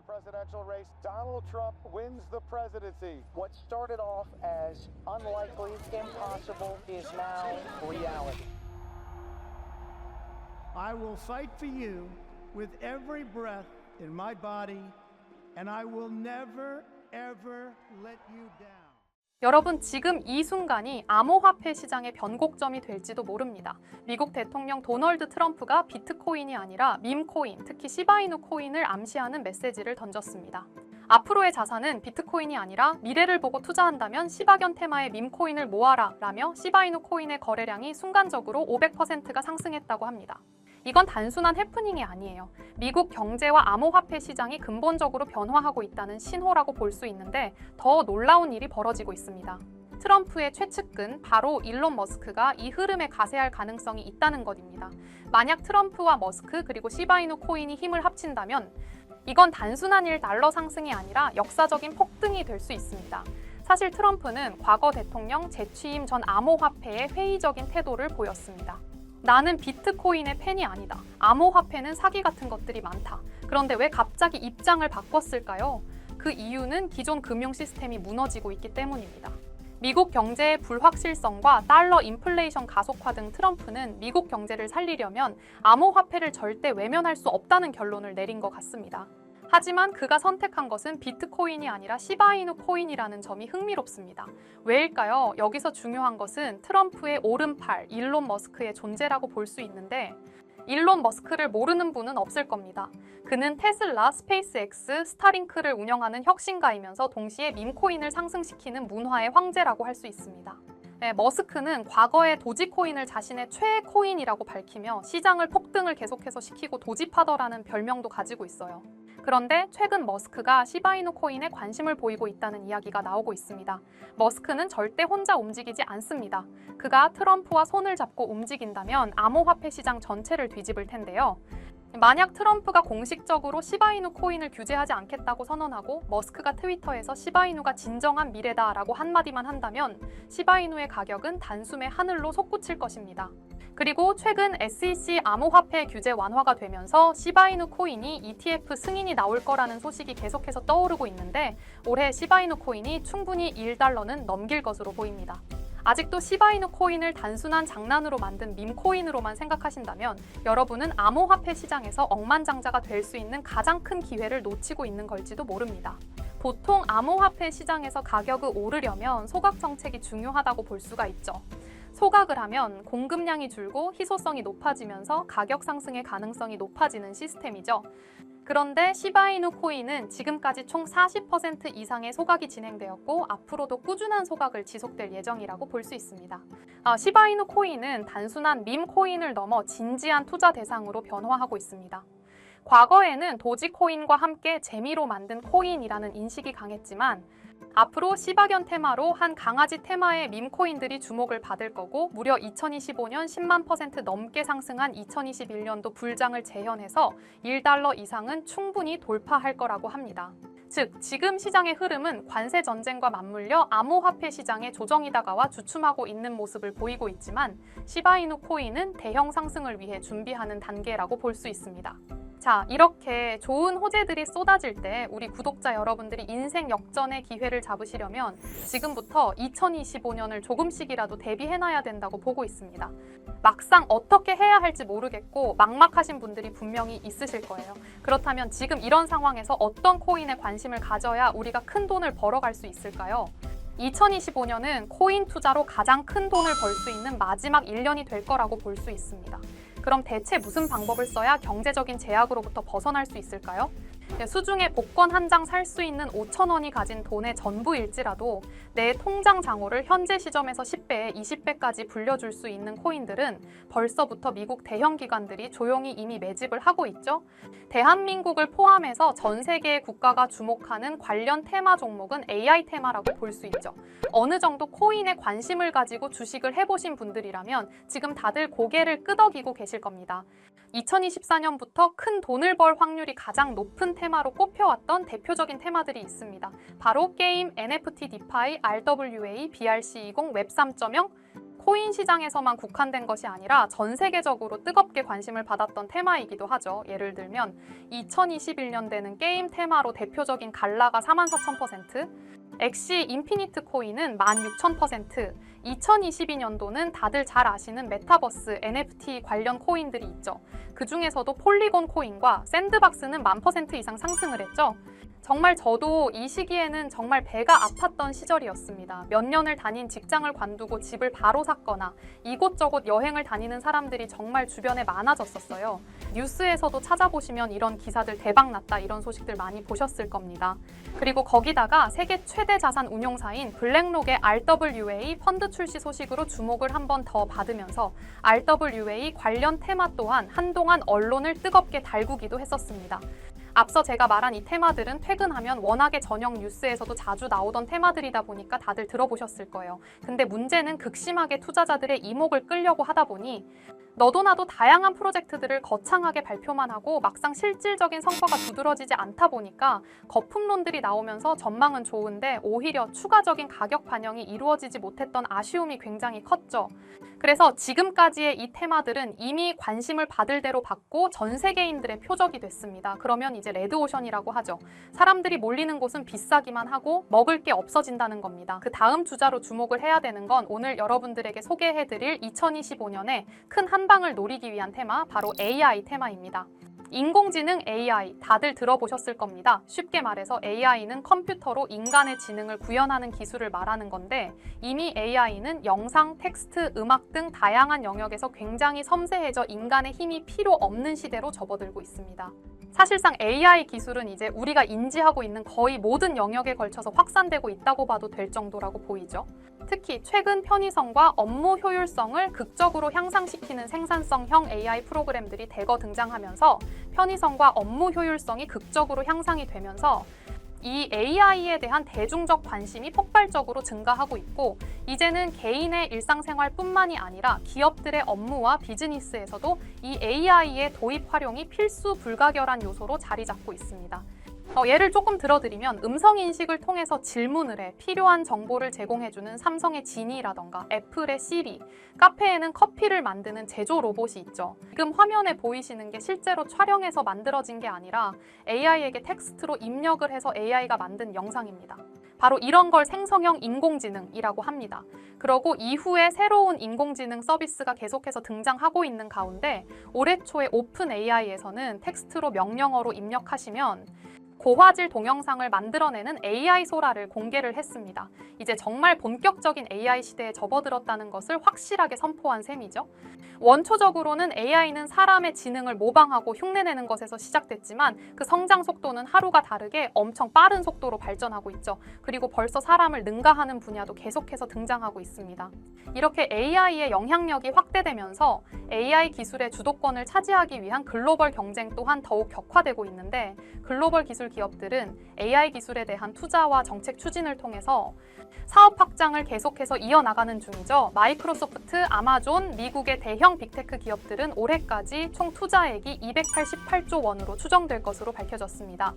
the presidential race. Donald Trump wins the presidency. What started off as unlikely, impossible, is now reality. I will fight for you with every breath in my body, and I will never, ever let you down. 여러분 지금 이 순간이 암호화폐 시장의 변곡점이 될지도 모릅니다. 미국 대통령 도널드 트럼프가 비트코인이 아니라 밈코인, 특히 시바이누 코인을 암시하는 메시지를 던졌습니다. 앞으로의 자산은 비트코인이 아니라 미래를 보고 투자한다면 시바견 테마의 밈코인을 모아라 라며 시바이누 코인의 거래량이 순간적으로 500%가 상승했다고 합니다. 이건 단순한 해프닝이 아니에요. 미국 경제와 암호화폐 시장이 근본적으로 변화하고 있다는 신호라고 볼 수 있는데 더 놀라운 일이 벌어지고 있습니다. 트럼프의 최측근 바로 일론 머스크가 이 흐름에 가세할 가능성이 있다는 것입니다. 만약 트럼프와 머스크 그리고 시바이누 코인이 힘을 합친다면 이건 단순한 일 달러 상승이 아니라 역사적인 폭등이 될 수 있습니다. 사실 트럼프는 과거 대통령 재취임 전 암호화폐에 회의적인 태도를 보였습니다. 나는 비트코인의 팬이 아니다. 암호화폐는 사기 같은 것들이 많다. 그런데 왜 갑자기 입장을 바꿨을까요? 그 이유는 기존 금융 시스템이 무너지고 있기 때문입니다. 미국 경제의 불확실성과 달러 인플레이션 가속화 등 트럼프는 미국 경제를 살리려면 암호화폐를 절대 외면할 수 없다는 결론을 내린 것 같습니다. 하지만 그가 선택한 것은 비트코인이 아니라 시바이누 코인이라는 점이 흥미롭습니다. 왜일까요? 여기서 중요한 것은 트럼프의 오른팔 일론 머스크의 존재라고 볼 수 있는데 일론 머스크를 모르는 분은 없을 겁니다. 그는 테슬라, 스페이스X, 스타링크를 운영하는 혁신가이면서 동시에 밈코인을 상승시키는 문화의 황제라고 할 수 있습니다. 네, 머스크는 과거의 도지코인을 자신의 최애 코인이라고 밝히며 시장을 폭등을 계속해서 시키고 도지파더라는 별명도 가지고 있어요. 그런데 최근 머스크가 시바이누 코인에 관심을 보이고 있다는 이야기가 나오고 있습니다. 머스크는 절대 혼자 움직이지 않습니다. 그가 트럼프와 손을 잡고 움직인다면 암호화폐 시장 전체를 뒤집을 텐데요. 만약 트럼프가 공식적으로 시바이누 코인을 규제하지 않겠다고 선언하고 머스크가 트위터에서 시바이누가 진정한 미래다라고 한마디만 한다면 시바이누의 가격은 단숨에 하늘로 솟구칠 것입니다. 그리고 최근 SEC 암호화폐 규제 완화가 되면서 시바이누 코인이 ETF 승인이 나올 거라는 소식이 계속해서 떠오르고 있는데 올해 시바이누 코인이 충분히 1달러는 넘길 것으로 보입니다. 아직도 시바이누 코인을 단순한 장난으로 만든 밈코인으로만 생각하신다면 여러분은 암호화폐 시장에서 억만장자가 될 수 있는 가장 큰 기회를 놓치고 있는 걸지도 모릅니다. 보통 암호화폐 시장에서 가격이 오르려면 소각 정책이 중요하다고 볼 수가 있죠. 소각을 하면 공급량이 줄고 희소성이 높아지면서 가격 상승의 가능성이 높아지는 시스템이죠. 그런데 시바이누 코인은 지금까지 총 40% 이상의 소각이 진행되었고 앞으로도 꾸준한 소각을 지속될 예정이라고 볼 수 있습니다. 아, 시바이누 코인은 단순한 밈 코인을 넘어 진지한 투자 대상으로 변화하고 있습니다. 과거에는 도지코인과 함께 재미로 만든 코인이라는 인식이 강했지만 앞으로 시바견 테마로 한 강아지 테마의 밈코인들이 주목을 받을 거고 무려 2025년 10만 퍼센트 넘게 상승한 2021년도 불장을 재현해서 1달러 이상은 충분히 돌파할 거라고 합니다. 즉, 지금 시장의 흐름은 관세 전쟁과 맞물려 암호화폐 시장에 조정이 다가와 주춤하고 있는 모습을 보이고 있지만 시바이누 코인은 대형 상승을 위해 준비하는 단계라고 볼 수 있습니다. 자, 이렇게 좋은 호재들이 쏟아질 때 우리 구독자 여러분들이 인생 역전의 기회를 잡으시려면 지금부터 2025년을 조금씩이라도 대비해놔야 된다고 보고 있습니다. 막상 어떻게 해야 할지 모르겠고 막막하신 분들이 분명히 있으실 거예요. 그렇다면 지금 이런 상황에서 어떤 코인에 관심을 가져야 우리가 큰 돈을 벌어갈 수 있을까요? 2025년은 코인 투자로 가장 큰 돈을 벌 수 있는 마지막 1년이 될 거라고 볼 수 있습니다. 그럼 대체 무슨 방법을 써야 경제적인 제약으로부터 벗어날 수 있을까요? 네, 수중에 복권 한 장 살 수 있는 5천 원이 가진 돈의 전부일지라도 내 통장 잔고를 현재 시점에서 10배, 20배까지 불려줄 수 있는 코인들은 벌써부터 미국 대형 기관들이 조용히 이미 매집을 하고 있죠. 대한민국을 포함해서 전 세계의 국가가 주목하는 관련 테마 종목은 AI 테마라고 볼 수 있죠. 어느 정도 코인에 관심을 가지고 주식을 해보신 분들이라면 지금 다들 고개를 끄덕이고 계실 겁니다. 2024년부터 큰 돈을 벌 확률이 가장 높은 테마로 꼽혀왔던 대표적인 테마들이 있습니다. 바로 게임, NFT, 디파이, RWA, BRC20, 웹 3.0, 코인 시장에서만 국한된 것이 아니라 전 세계적으로 뜨겁게 관심을 받았던 테마이기도 하죠. 예를 들면 2021년대는 게임 테마로 대표적인 갈라가 44,000%, 엑시 인피니트 코인은 16,000%, 2022년도는 다들 잘 아시는 메타버스 NFT 관련 코인들이 있죠. 그 중에서도 폴리곤 코인과 샌드박스는 만 퍼센트 이상 상승을 했죠. 정말 저도 이 시기에는 정말 배가 아팠던 시절이었습니다. 몇 년을 다닌 직장을 관두고 집을 바로 샀거나 이곳저곳 여행을 다니는 사람들이 정말 주변에 많아졌었어요. 뉴스에서도 찾아보시면 이런 기사들 대박 났다 이런 소식들 많이 보셨을 겁니다. 그리고 거기다가 세계 최대 자산 운용사인 블랙록의 RWA 펀드 출시 소식으로 주목을 한 번 더 받으면서 RWA 관련 테마 또한 한동안 언론을 뜨겁게 달구기도 했었습니다. 앞서 제가 말한 이 테마들은 퇴근하면 워낙에 저녁 뉴스에서도 자주 나오던 테마들이다 보니까 다들 들어보셨을 거예요. 근데 문제는 극심하게 투자자들의 이목을 끌려고 하다 보니 너도 나도 다양한 프로젝트들을 거창하게 발표만 하고 막상 실질적인 성과가 두드러지지 않다 보니까 거품론들이 나오면서 전망은 좋은데 오히려 추가적인 가격 반영이 이루어지지 못했던 아쉬움이 굉장히 컸죠. 그래서 지금까지의 이 테마들은 이미 관심을 받을 대로 받고 전 세계인들의 표적이 됐습니다. 그러면 이제 레드오션이라고 하죠. 사람들이 몰리는 곳은 비싸기만 하고 먹을 게 없어진다는 겁니다. 그 다음 주자로 주목을 해야 되는 건 오늘 여러분들에게 소개해드릴 2025년에 큰 한방을 노리기 위한 테마, 바로 AI 테마입니다. 인공지능 AI 다들 들어보셨을 겁니다. 쉽게 말해서 AI는 컴퓨터로 인간의 지능을 구현하는 기술을 말하는 건데 이미 AI는 영상, 텍스트, 음악 등 다양한 영역에서 굉장히 섬세해져 인간의 힘이 필요 없는 시대로 접어들고 있습니다. 사실상 AI 기술은 이제 우리가 인지하고 있는 거의 모든 영역에 걸쳐서 확산되고 있다고 봐도 될 정도라고 보이죠. 특히 최근 편의성과 업무 효율성을 극적으로 향상시키는 생산성형 AI 프로그램들이 대거 등장하면서 편의성과 업무 효율성이 극적으로 향상이 되면서 이 AI에 대한 대중적 관심이 폭발적으로 증가하고 있고 이제는 개인의 일상생활뿐만이 아니라 기업들의 업무와 비즈니스에서도 이 AI의 도입 활용이 필수 불가결한 요소로 자리 잡고 있습니다. 어, 예를 조금 들어드리면 음성 인식을 통해서 질문을 해 필요한 정보를 제공해주는 삼성의 지니라던가 애플의 시리, 카페에는 커피를 만드는 제조 로봇이 있죠. 지금 화면에 보이시는 게 실제로 촬영해서 만들어진 게 아니라 AI에게 텍스트로 입력을 해서 AI가 만든 영상입니다. 바로 이런 걸 생성형 인공지능이라고 합니다. 그러고 이후에 새로운 인공지능 서비스가 계속해서 등장하고 있는 가운데 올해 초에 오픈 AI에서는 텍스트로 명령어로 입력하시면 고화질 동영상을 만들어내는 AI 소라를 공개를 했습니다. 이제 정말 본격적인 AI 시대에 접어들었다는 것을 확실하게 선포한 셈이죠. 원초적으로는 AI는 사람의 지능을 모방하고 흉내내는 것에서 시작됐지만 그 성장 속도는 하루가 다르게 엄청 빠른 속도로 발전하고 있죠. 그리고 벌써 사람을 능가하는 분야도 계속해서 등장하고 있습니다. 이렇게 AI의 영향력이 확대되면서 AI 기술의 주도권을 차지하기 위한 글로벌 경쟁 또한 더욱 격화되고 있는데 글로벌 기술 기업들은 AI 기술에 대한 투자와 정책 추진을 통해서 사업 확장을 계속해서 이어나가는 중이죠. 마이크로소프트, 아마존, 미국의 대형 빅테크 기업들은 올해까지 총 투자액이 288조 원으로 추정될 것으로 밝혀졌습니다.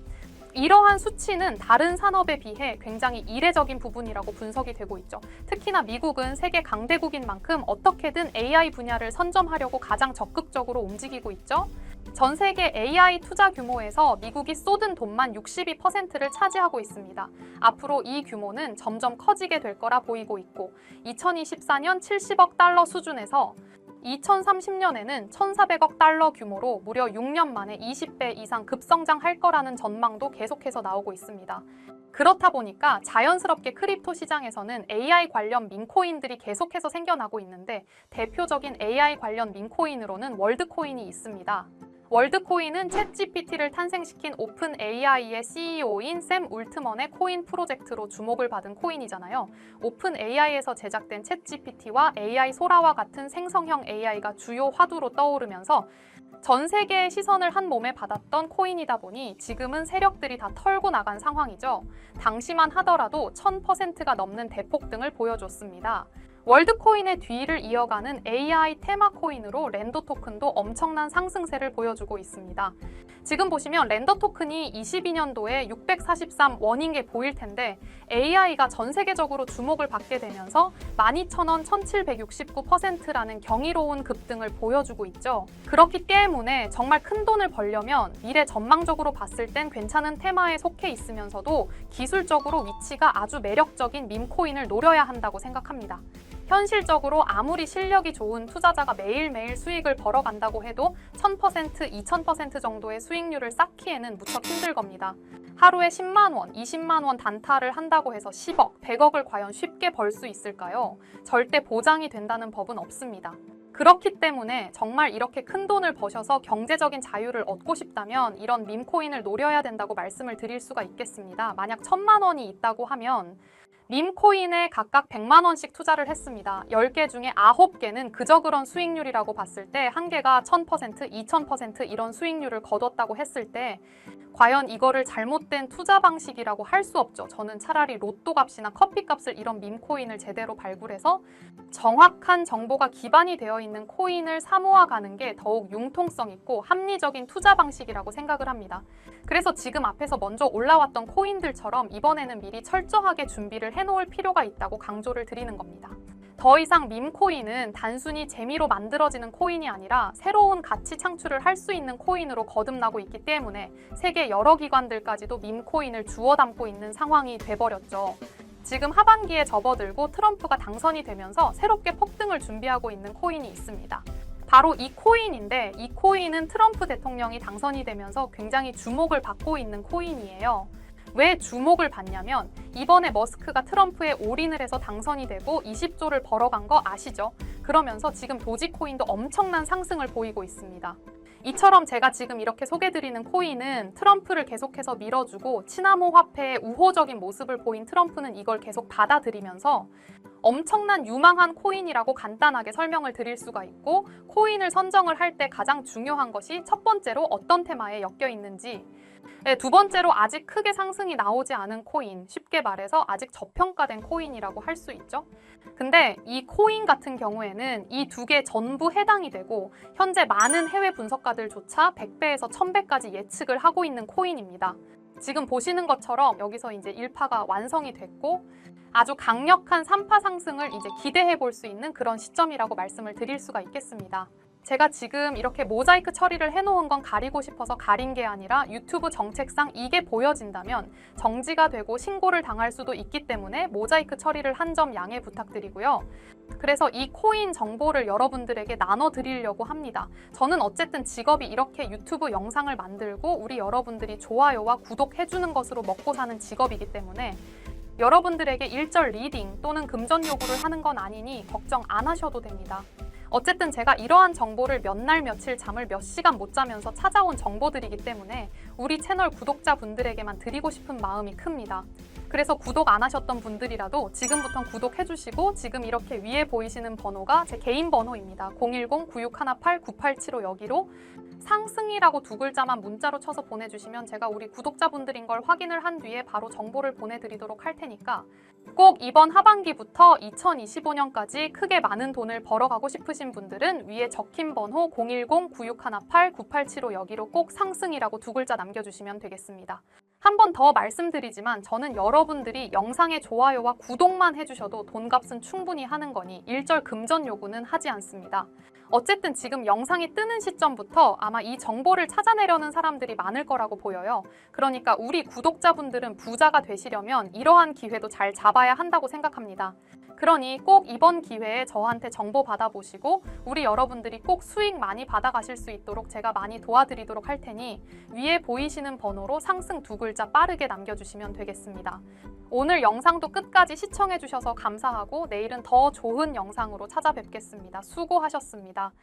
이러한 수치는 다른 산업에 비해 굉장히 이례적인 부분이라고 분석이 되고 있죠. 특히나 미국은 세계 강대국인 만큼 어떻게든 AI 분야를 선점하려고 가장 적극적으로 움직이고 있죠. 전 세계 AI 투자 규모에서 미국이 쏟은 돈만 62%를 차지하고 있습니다. 앞으로 이 규모는 점점 커지게 될 거라 보이고 있고 2024년 70억 달러 수준에서 2030년에는 1,400억 달러 규모로 무려 6년 만에 20배 이상 급성장할 거라는 전망도 계속해서 나오고 있습니다. 그렇다 보니까 자연스럽게 크립토 시장에서는 AI 관련 민코인들이 계속해서 생겨나고 있는데 대표적인 AI 관련 민코인으로는 월드코인이 있습니다. 월드코인은 챗GPT를 탄생시킨 오픈 AI의 CEO인 샘 울트먼의 코인 프로젝트로 주목을 받은 코인이잖아요. 오픈 AI에서 제작된 챗GPT와 AI 소라와 같은 생성형 AI가 주요 화두로 떠오르면서 전 세계의 시선을 한 몸에 받았던 코인이다 보니 지금은 세력들이 다 털고 나간 상황이죠. 당시만 하더라도 1000%가 넘는 대폭등을 보여줬습니다. 월드코인의 뒤를 이어가는 AI 테마 코인으로 랜더 토큰도 엄청난 상승세를 보여주고 있습니다. 지금 보시면 랜더 토큰이 22년도에 643 원인 게 보일 텐데 AI가 전 세계적으로 주목을 받게 되면서 12,000원 1769%라는 경이로운 급등을 보여주고 있죠. 그렇기 때문에 정말 큰 돈을 벌려면 미래 전망적으로 봤을 땐 괜찮은 테마에 속해 있으면서도 기술적으로 위치가 아주 매력적인 밈코인을 노려야 한다고 생각합니다. 현실적으로 아무리 실력이 좋은 투자자가 매일매일 수익을 벌어간다고 해도 1000%, 2000% 정도의 수익률을 쌓기에는 무척 힘들 겁니다. 하루에 10만 원, 20만 원 단타를 한다고 해서 10억, 100억을 과연 쉽게 벌 수 있을까요? 절대 보장이 된다는 법은 없습니다. 그렇기 때문에 정말 이렇게 큰 돈을 버셔서 경제적인 자유를 얻고 싶다면 이런 밈코인을 노려야 된다고 말씀을 드릴 수가 있겠습니다. 만약 천만 원이 있다고 하면 밈코인에 각각 100만 원씩 투자를 했습니다. 10개 중에 9개는 그저 그런 수익률이라고 봤을 때 한 개가 1000%, 2000% 이런 수익률을 거뒀다고 했을 때 과연 이거를 잘못된 투자 방식이라고 할 수 없죠. 저는 차라리 로또 값이나 커피 값을 이런 밈코인을 제대로 발굴해서 정확한 정보가 기반이 되어 있는 코인을 사모아 가는 게 더욱 융통성 있고 합리적인 투자 방식이라고 생각을 합니다. 그래서 지금 앞에서 먼저 올라왔던 코인들처럼 이번에는 미리 철저하게 준비를 해놓을 필요가 있다고 강조를 드리는 겁니다. 더 이상 밈코인은 단순히 재미로 만들어지는 코인이 아니라 새로운 가치 창출을 할 수 있는 코인으로 거듭나고 있기 때문에 세계 여러 기관들까지도 밈코인을 주워 담고 있는 상황이 돼버렸죠. 지금 하반기에 접어들고 트럼프가 당선이 되면서 새롭게 폭등을 준비하고 있는 코인이 있습니다. 바로 이 코인인데 이 코인은 트럼프 대통령이 당선이 되면서 굉장히 주목을 받고 있는 코인이에요. 왜 주목을 받냐면 이번에 머스크가 트럼프에 올인을 해서 당선이 되고 20조를 벌어간 거 아시죠? 그러면서 지금 도지코인도 엄청난 상승을 보이고 있습니다. 이처럼 제가 지금 이렇게 소개드리는 코인은 트럼프를 계속해서 밀어주고 치나모 화폐의 우호적인 모습을 보인 트럼프는 이걸 계속 받아들이면서 엄청난 유망한 코인이라고 간단하게 설명을 드릴 수가 있고 코인을 선정을 할 때 가장 중요한 것이 첫 번째로 어떤 테마에 엮여 있는지 네, 두 번째로 아직 크게 상승이 나오지 않은 코인, 쉽게 말해서 아직 저평가된 코인이라고 할 수 있죠. 근데 이 코인 같은 경우에는 이 두 개 전부 해당이 되고 현재 많은 해외 분석가들조차 100배에서 1000배까지 예측을 하고 있는 코인입니다. 지금 보시는 것처럼 여기서 이제 1파가 완성이 됐고 아주 강력한 3파 상승을 이제 기대해 볼 수 있는 그런 시점이라고 말씀을 드릴 수가 있겠습니다. 제가 지금 이렇게 모자이크 처리를 해놓은 건 가리고 싶어서 가린 게 아니라 유튜브 정책상 이게 보여진다면 정지가 되고 신고를 당할 수도 있기 때문에 모자이크 처리를 한 점 양해 부탁드리고요. 그래서 이 코인 정보를 여러분들에게 나눠드리려고 합니다. 저는 어쨌든 직업이 이렇게 유튜브 영상을 만들고 우리 여러분들이 좋아요와 구독해주는 것으로 먹고 사는 직업이기 때문에 여러분들에게 일절 리딩 또는 금전 요구를 하는 건 아니니 걱정 안 하셔도 됩니다. 어쨌든 제가 이러한 정보를 몇 날 며칠 잠을 몇 시간 못 자면서 찾아온 정보들이기 때문에 우리 채널 구독자분들에게만 드리고 싶은 마음이 큽니다. 그래서 구독 안 하셨던 분들이라도 지금부터 구독해 주시고 지금 이렇게 위에 보이시는 번호가 제 개인 번호입니다. 010-9618-9875 여기로 상승이라고 두 글자만 문자로 쳐서 보내주시면 제가 우리 구독자분들인 걸 확인을 한 뒤에 바로 정보를 보내드리도록 할 테니까 꼭 이번 하반기부터 2025년까지 크게 많은 돈을 벌어가고 싶으신 분들은 위에 적힌 번호 010-9618-9875 여기로 꼭 상승이라고 두 글자 남겨주시면 되겠습니다. 한 번 더 말씀드리지만 저는 여러분들이 영상의 좋아요와 구독만 해주셔도 돈값은 충분히 하는 거니 일절 금전 요구는 하지 않습니다. 어쨌든 지금 영상이 뜨는 시점부터 아마 이 정보를 찾아내려는 사람들이 많을 거라고 보여요. 그러니까 우리 구독자분들은 부자가 되시려면 이러한 기회도 잘 잡아야 한다고 생각합니다. 그러니 꼭 이번 기회에 저한테 정보 받아보시고 우리 여러분들이 꼭 수익 많이 받아가실 수 있도록 제가 많이 도와드리도록 할 테니 위에 보이시는 번호로 상승 두 글자 빠르게 남겨주시면 되겠습니다. 오늘 영상도 끝까지 시청해주셔서 감사하고 내일은 더 좋은 영상으로 찾아뵙겠습니다. 수고하셨습니다.